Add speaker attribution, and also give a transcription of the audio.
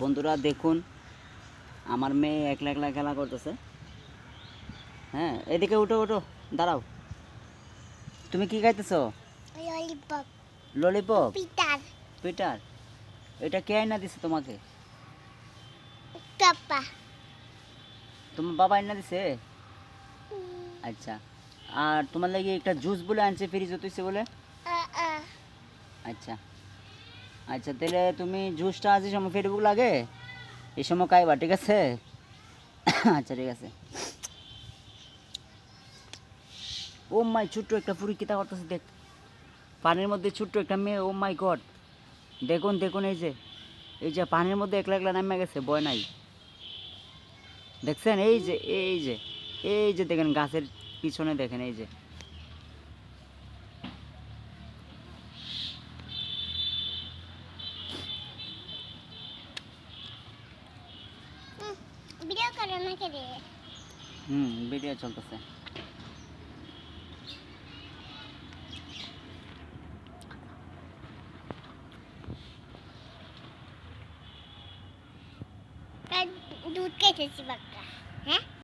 Speaker 1: বন্ধুরা দেখুন আমার মেয়ে একলা একলা খেলা করতেছে। হ্যাঁ এদিকে উঠো উঠো দাঁড়াও। তুমি কি খাইতেছো?
Speaker 2: ললিপপ
Speaker 1: ললিপপ
Speaker 2: পিটার
Speaker 1: পিটার এটা কে আইনা দিছে তোমাকে?
Speaker 2: পাপা
Speaker 1: তোমার বাবা আইনা দিছে? আচ্ছা আর তোমার লাগি একটা জুস বলে আনছে ফ্রিজ হতেছে বলে? আচ্ছা। আচ্ছা তাহলে তুমি জুসটা আজ সময় ফেসবুক লাগে, এই সময় খাইবা, ঠিক আছে? আচ্ছা ঠিক আছে। ও মাই, ছোট্ট একটা ফুরি কিতা করতেছে, দেখ। পানির মধ্যে ছোট্ট একটা মেয়ে, ও মাই গড। দেখুন দেখুন, এই যে এই যে পানির মধ্যে একলা একলা নামে গেছে বয় নাই। দেখছেন? এই যে এই যে এই যে দেখেন, গাছের পিছনে দেখেন, এই যে।
Speaker 2: ভিডিও করে না কে রে
Speaker 1: হুম ভিডিও চলতেছে।
Speaker 2: দুধ খেতেছি বাক্কা হ্যাঁ?